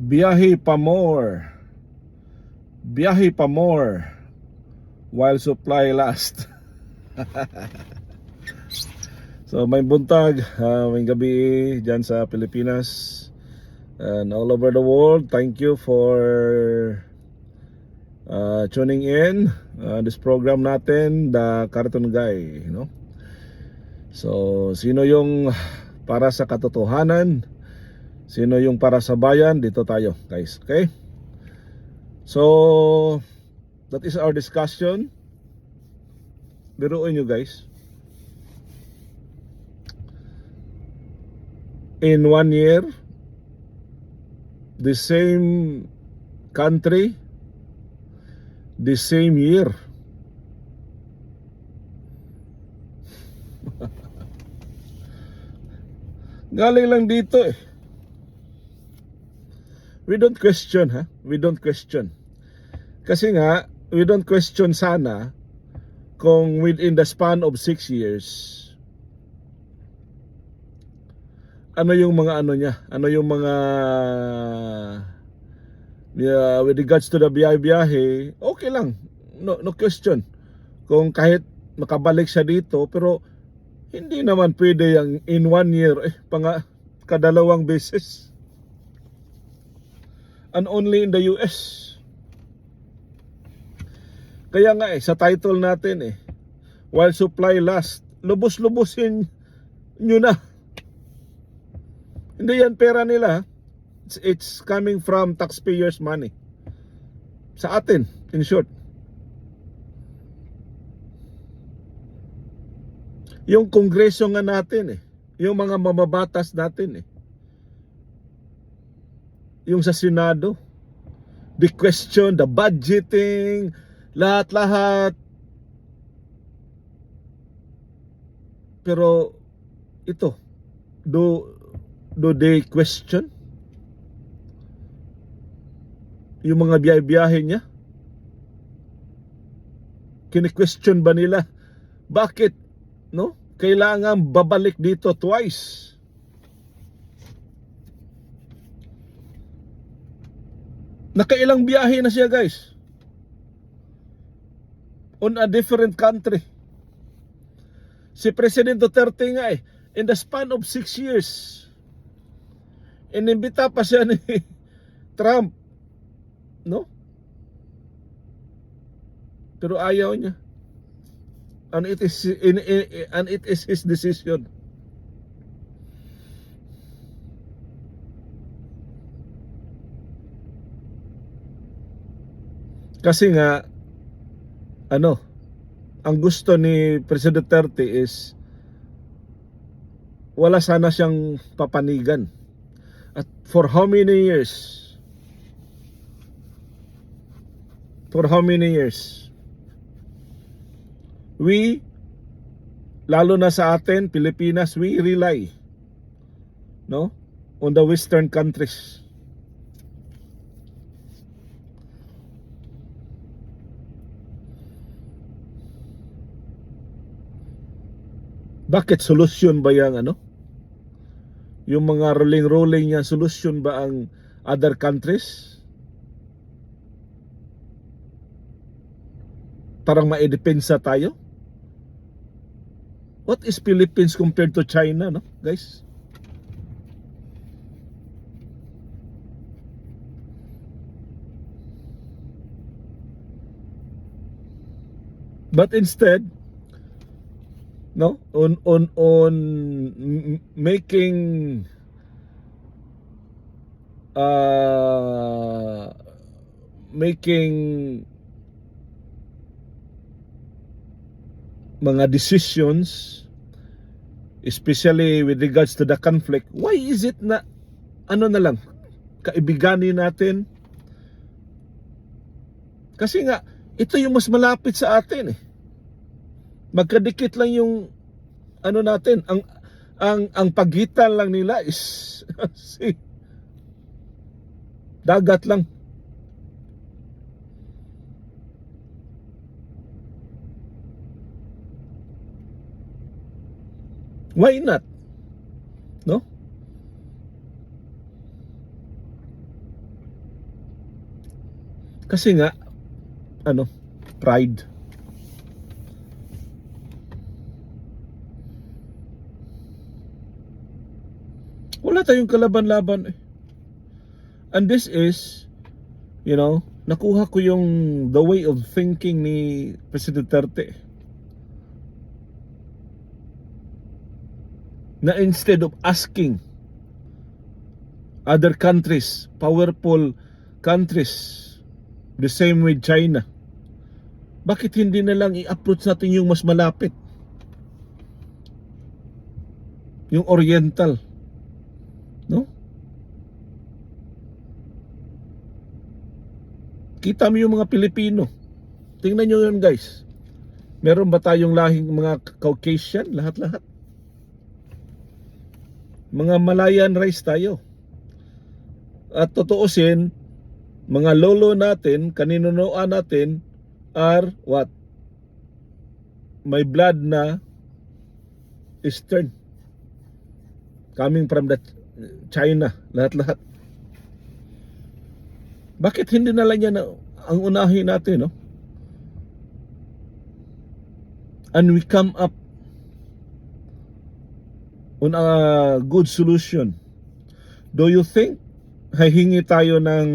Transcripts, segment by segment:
Biyahe pa more. Biyahe pa more while supply last. so may buntag, uh, may gabi dyan sa Pilipinas and all over the world. Thank you for uh, tuning in uh, this program natin, The Cartoon Guy, you know. So, sino yung para sa katotohanan? Sino yung para sa bayan? Dito tayo, guys. Okay? So, that is our discussion. Biruin nyo, guys. In one year, the same country, the same year. Galing lang dito eh. We don't question ha. We don't question. Kasi nga, we don't question sana kung within the span of 6 years, ano yung mga ano niya, ano yung mga yeah, with regards to the biyahe-biyahe, okay lang. No, no question. Kung kahit makabalik siya dito, pero hindi naman pwede yung in one year, eh, pang kadalawang beses. And only in the US. Kaya nga eh, sa title natin eh, while supply last, lubos-lubosin nyo na. Hindi yan pera nila. It's, it's coming from taxpayers' money. Sa atin, in short. Yung kongreso nga natin eh. Yung mga mamabatas natin eh. Yung sa Senado. The question, the budgeting, lahat-lahat. Pero ito, do do they question yung mga biyahe-biyahe niya? Kini-question ba nila? Bakit, no? Kailangan babalik dito twice. Nakailang biyahe na siya, guys. On a different country. Si President Duterte nga eh, in the span of 6 years, inimbita pa siya ni Trump. No? Pero ayaw niya. And it is in, in, and it is his decision. Kasi nga ano, ang gusto ni President Duterte is wala sana siyang papanigan. At for how many years? For how many years? We, lalo na sa atin, Pilipinas, we rely, no? On the western countries. Bakit solusyon ba yang ano? Yung mga rolling-rolling niya, solusyon ba ang other countries? Parang maidepensa tayo? What is Philippines compared to China, no, guys? But instead, no? On on on making uh making mga decisions especially with regards to the conflict why is it na ano na lang kaibiganin natin? Kasi nga ito yung mas malapit sa atin eh magkadikit lang yung ano natin ang ang ang pagitan lang nila is si dagat lang. Why not? No? Kasi nga, ano, pride. Wala tayong kalaban-laban eh. And this is, you know, nakuha ko yung the way of thinking ni President Duterte. Na instead of asking other countries, powerful countries, the same with China, bakit hindi na lang i-approach natin yung mas malapit? Yung Oriental. No? Kita mo yung mga Pilipino. Tingnan nyo yun guys. Meron ba tayong lahing mga Caucasian? Lahat-lahat. Mga Malayan rice tayo. At totoosin, mga lolo natin, kaninunuan natin, are what? May blood na Eastern. Coming from the China, lahat-lahat. Bakit hindi na lang yan ang unahin natin, no? And we come up on a good solution. Do you think hahingi tayo ng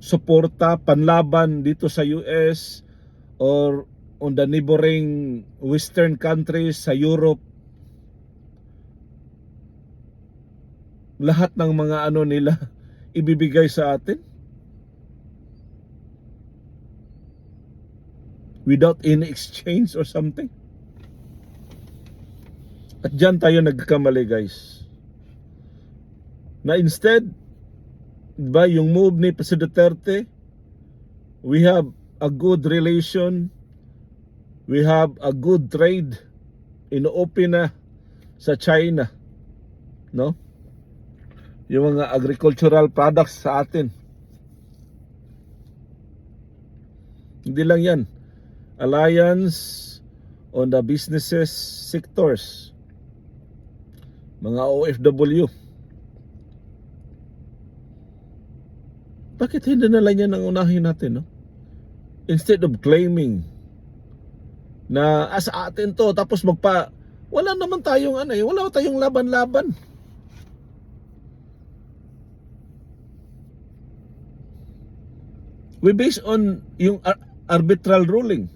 suporta, panlaban dito sa US or on the neighboring western countries sa Europe lahat ng mga ano nila ibibigay sa atin? Without any exchange or something? At dyan tayo nagkamali guys. Na instead ba yung move ni President Duterte we have a good relation we have a good trade ino-open na sa China no yung mga agricultural products sa atin. Hindi lang yan. Alliance on the businesses sectors. Mga OFW bakit hindi na lang yan ang unahin natin no? Instead of claiming na as atin to tapos magpa wala naman tayong ano eh wala tayong laban-laban we based on yung ar- arbitral ruling.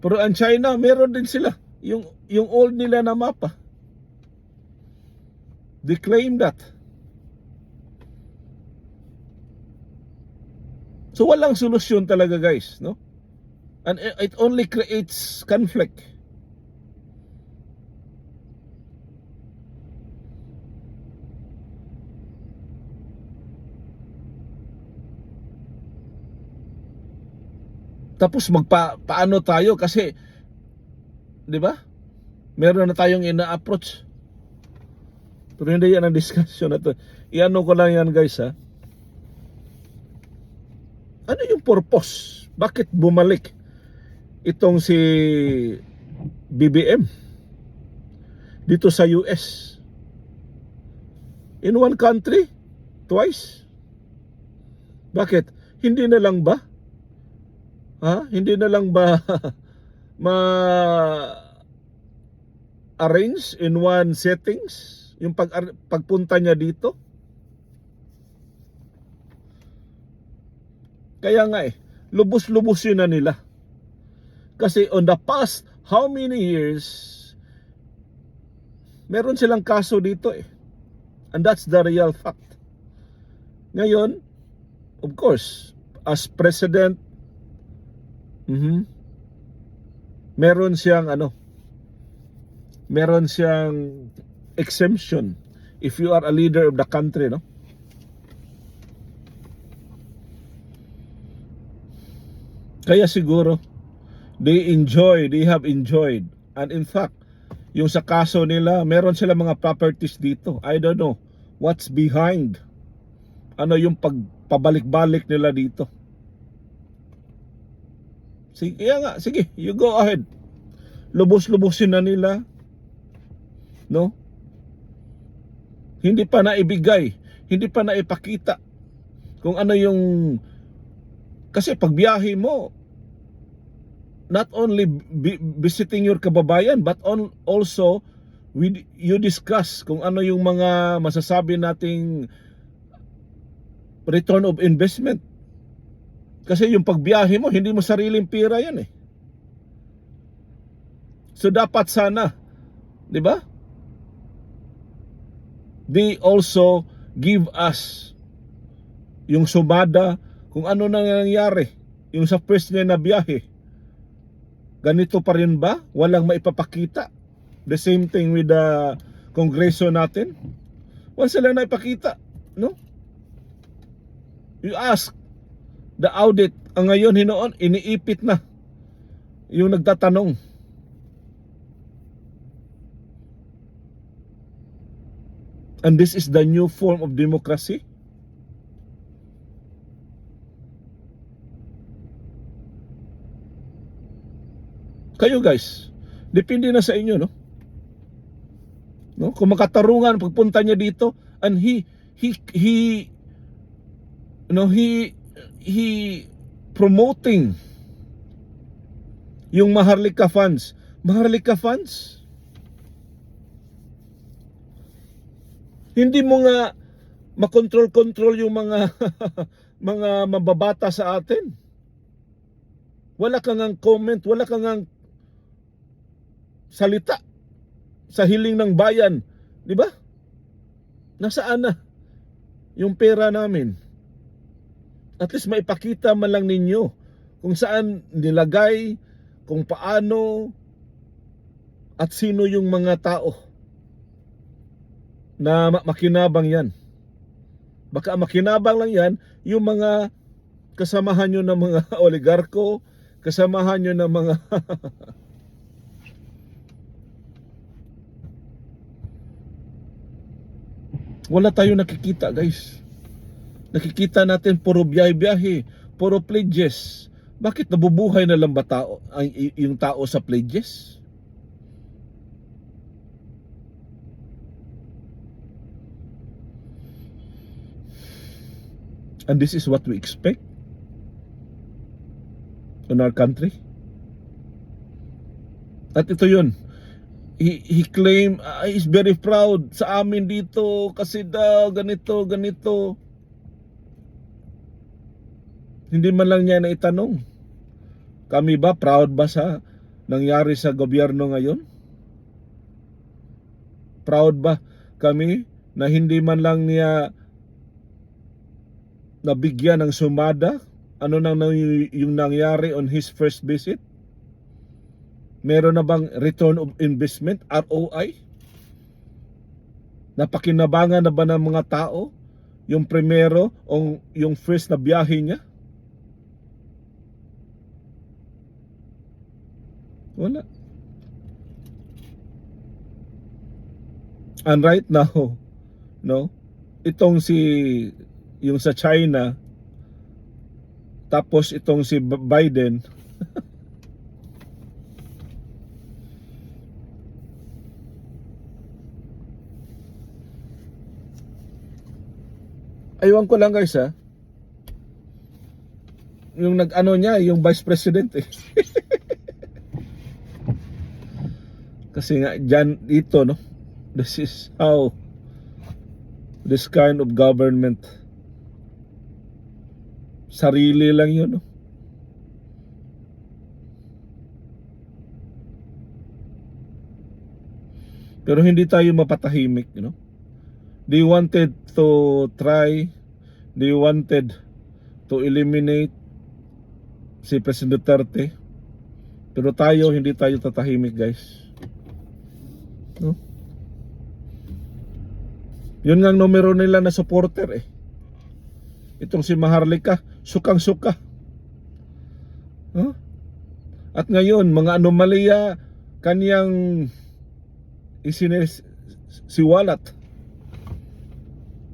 Pero ang China meron din sila. Yung yung old nila na mapa. They claim that. So walang solusyon talaga guys no? And it only creates conflict tapos magpa paano tayo? Kasi 'di ba? Meron na tayong ina-approach. Pero hindi yan ang discussion na to. Iano ko lang yan guys ha? Ano yung purpose? Bakit bumalik itong si BBM dito sa US in one country? Twice? Bakit? Hindi na lang ba ha? Hindi na lang ba ma arrange in one settings yung pag pagpunta niya dito? Kaya nga eh lubos-lubos yun na nila. Kasi on the past how many years meron silang kaso dito eh. And that's the real fact. Ngayon of course as president mhm meron siyang ano? Meron siyang exemption if you are a leader of the country no? Kaya siguro they enjoy they have enjoyed. And in fact yung sa kaso nila meron sila mga properties dito. I don't know what's behind ano yung pagpabalik-balik nila dito Sige, kaya nga, sige, you go ahead. Lubos-lubosin na nila. No? Hindi pa naibigay, hindi pa naipakita kung ano yung kasi pag biyahe mo not only visiting your kababayan but on also we you discuss kung ano yung mga masasabi nating return of investment kasi yung pagbiyahe mo hindi mo sariling pira yan eh. So dapat sana di ba? They also give us yung sumada kung ano nang nangyari yung sa first niya na biyahe. Ganito pa rin ba? Walang maipapakita. The same thing with the kongreso natin. Wala sila na ipakita no? You ask the audit ang ngayon hinoon iniipit na yung nagtatanong. And this is the new form of democracy? Kayo guys depende na sa inyo no? No? Kung makatarungan pagpunta niya dito and he he he no he he promoting yung Maharlika funds Maharlika funds hindi mo nga makontrol-control yung mga mga mababata sa atin wala kang ang comment wala kang ang salita sa hiling ng bayan, di ba? Nasaan na yung pera namin? At least maipakita man lang ninyo kung saan nilagay, kung paano, at sino yung mga tao na ma- makinabang yan. Baka makinabang lang yan yung mga kasamahan nyo ng mga oligarko, kasamahan nyo ng mga Wala tayong nakikita guys. Nakikita natin puro biyahe-biyahe, puro pledges. Bakit nabubuhay na lang ba tao, ang, yung tao sa pledges? And this is what we expect in our country. At ito yun, he, he claim uh, he's very proud sa amin dito kasi daw ganito ganito hindi man lang niya naitanong kami ba proud ba sa nangyari sa gobyerno ngayon proud ba kami na hindi man lang niya nabigyan ng sumada ano nang yung nangyari on his first visit Meron na bang return of investment, ROI? Napakinabangan na ba ng mga tao yung primero o yung first na biyahe niya? Wala. And right now, no, itong si yung sa China tapos itong si Biden Aywan ko lang guys ha. Yung nag-ano niya, yung vice president eh. Kasi nga dyan dito no. This is how this kind of government sarili lang yun no. Pero hindi tayo mapatahimik, you know. They wanted to try, they wanted to eliminate si President Duterte. Pero tayo, hindi tayo tatahimik, guys. No? Yun nga ang numero nila na supporter eh. Itong si Maharlika, sukang-suka. Huh? At ngayon, mga anomalya kaniyang isinis si Walat.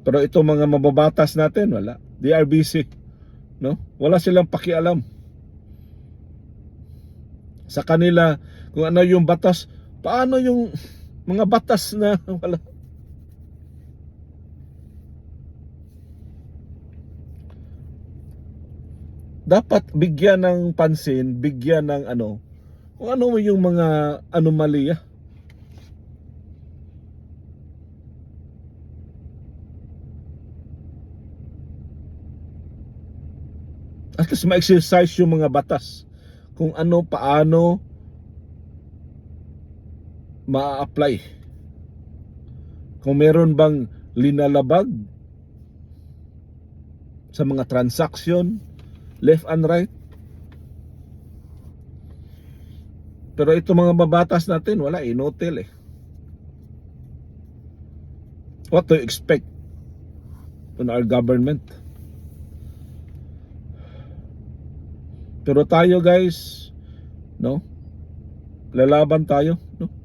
Pero ito mga mababatas natin, wala. They are busy. No? Wala silang pakialam. Sa kanila, kung ano yung batas, paano yung mga batas na wala. dapat bigyan ng pansin, bigyan ng ano, kung ano yung mga anomalya. At least ma-exercise yung mga batas. Kung ano, paano ma-apply. Kung meron bang linalabag sa mga transaction, left and right. Pero ito mga babatas natin, wala, inotel eh. What to expect on our government? Pero tayo guys, no? Lalaban tayo, no?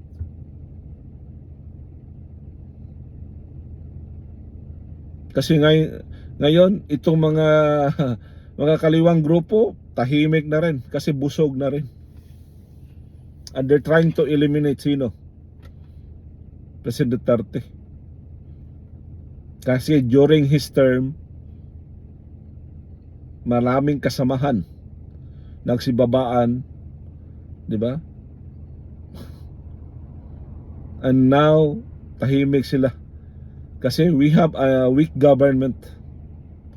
Kasi ngay ngayon itong mga mga kaliwang grupo tahimik na rin kasi busog na rin. And they're trying to eliminate sino? President Duterte. Kasi during his term maraming kasamahan nagsibabaan, 'di ba? And now tahimik sila. Kasi we have a weak government.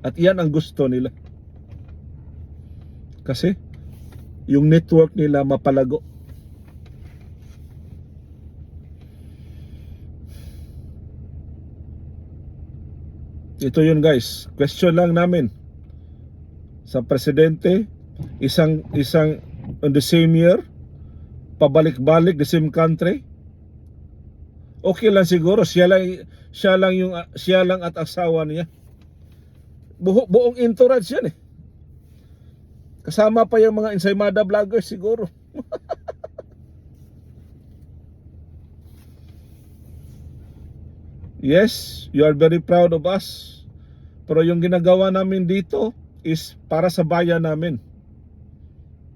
At iyan ang gusto nila. Kasi yung network nila mapalago. Ito yun guys. Question lang namin. Sa presidente, isang isang on the same year, pabalik-balik the same country. Okay lang siguro siya lang siya lang yung siya lang at asawa niya. Buho, buong entourage yan eh. Kasama pa yung mga ensaymada vloggers siguro. yes, you are very proud of us. Pero yung ginagawa namin dito is para sa bayan namin.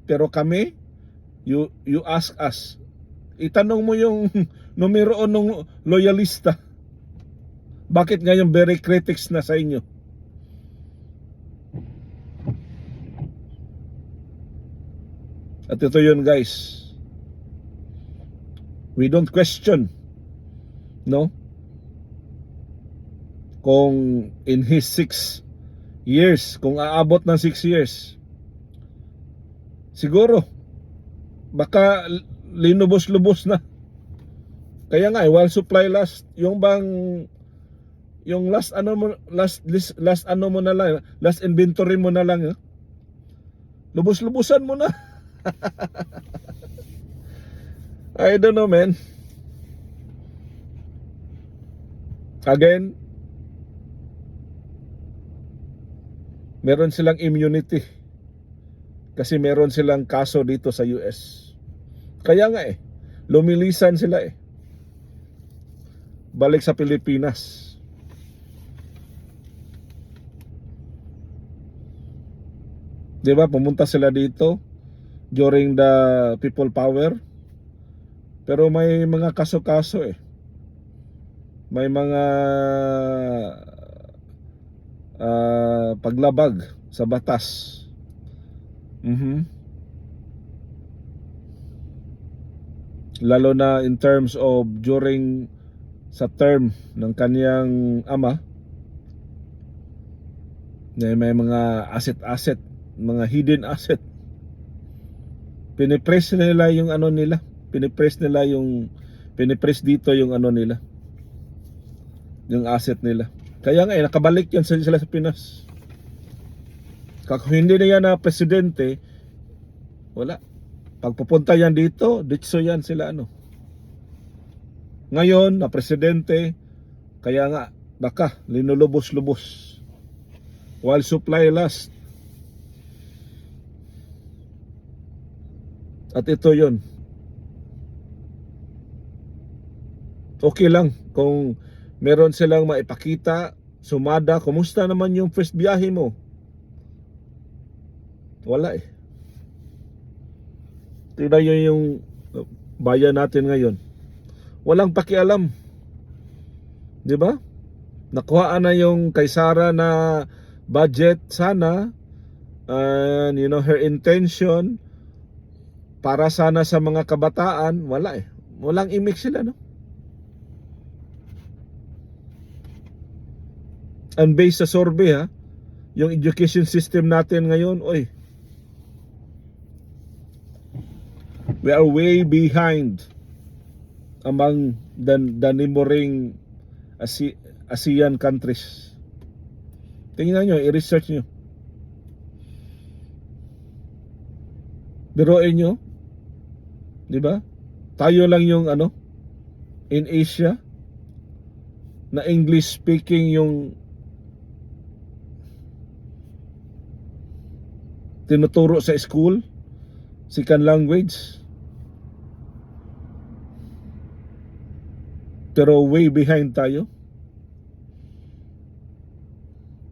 Pero kami, you you ask us. Itanong mo yung numero nung loyalista. Bakit ngayon very critics na sa inyo? At ito yun guys. We don't question. No? Kung in his six years, kung aabot ng six years, siguro, baka linubos-lubos na. Kaya nga, eh, while supply last, yung bang yung last ano mo last list, last ano mo na lang last inventory mo na lang eh. lubos-lubusan mo na. I don't know man. Again meron silang immunity kasi meron silang kaso dito sa US kaya nga eh lumilisan sila eh balik sa Pilipinas Di? Pumunta sila dito during the people power. Pero may mga kaso-kaso eh. May mga ah, paglabag sa batas. Mhm. Lalo na in terms of during sa term ng kaniyang ama na may mga asset-asset mga hidden asset. Pinipress nila yung ano nila. Pinipress nila yung pinipress dito yung ano nila. Yung asset nila. Kaya nga eh, nakabalik yan sila sa Pinas. Kung hindi na yan na presidente, wala. Pag pupunta yan dito, ditso yan sila ano. Ngayon, na presidente, kaya nga, baka, linulubos-lubos. While supply last, At ito yon. Okay lang kung meron silang maipakita, sumada, kumusta naman yung first biyahe mo? Wala eh. Tingnan nyo yung bayan natin ngayon. Walang pakialam. Di ba? Nakuhaan na yung kay Sara na budget sana and you know her intention para sana sa mga kabataan, wala eh. Walang imik sila, no? And based sa survey, ha, yung education system natin ngayon, oy, we are way behind among the, the neighboring ASEAN countries. Tingnan nyo, i-research nyo. Biroin nyo, di ba? Tayo lang yung ano, in Asia, na English speaking yung tinuturo sa school, second language. Pero way behind tayo.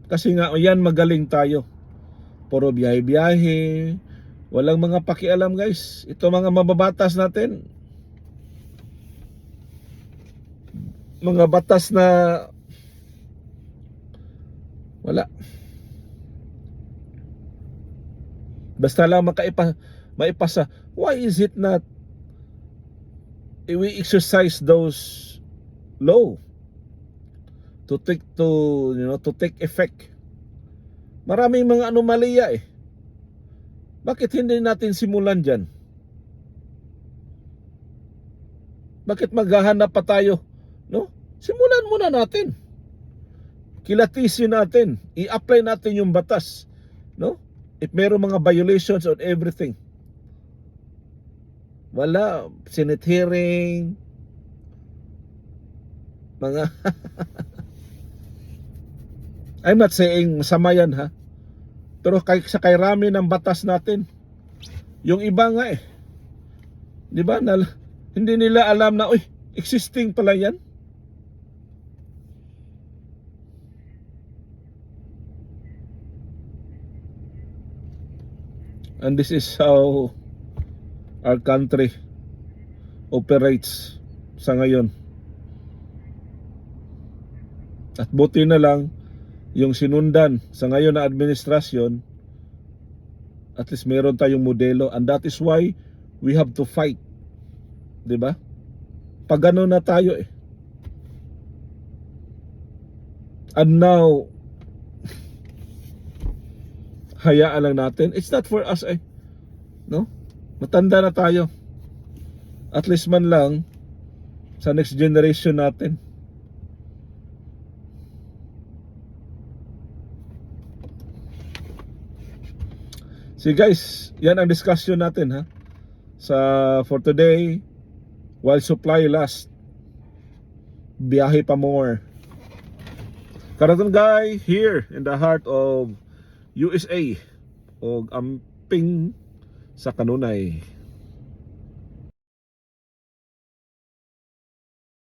Kasi nga, yan magaling tayo. Puro biyahe-biyahe. Walang mga pakialam guys. Ito mga mababatas natin. Mga batas na wala. Basta lang makaipa, maipasa. Why is it not we exercise those law to take to you know to take effect. Maraming mga anomalya eh. Bakit hindi natin simulan diyan? Bakit maghahanap pa tayo? No? Simulan muna natin. Kilatisin natin, i-apply natin yung batas, no? If meron mga violations on everything. Wala, Senate hearing, mga I'm not saying masama yan ha. Pero kay, sa kay rami ng batas natin, yung iba nga eh, di ba, na, hindi nila alam na, uy, existing pala yan. And this is how our country operates sa ngayon. At buti na lang yung sinundan sa ngayon na administrasyon at least meron tayong modelo and that is why we have to fight. 'Di ba? Pag ano na tayo eh. And now hayaan lang natin. It's not for us eh. No? Matanda na tayo. At least man lang sa next generation natin. See guys, yan ang discussion natin ha. Sa for today, while supply last, biyahe pa more. Karaton guy here in the heart of USA og amping sa kanunay.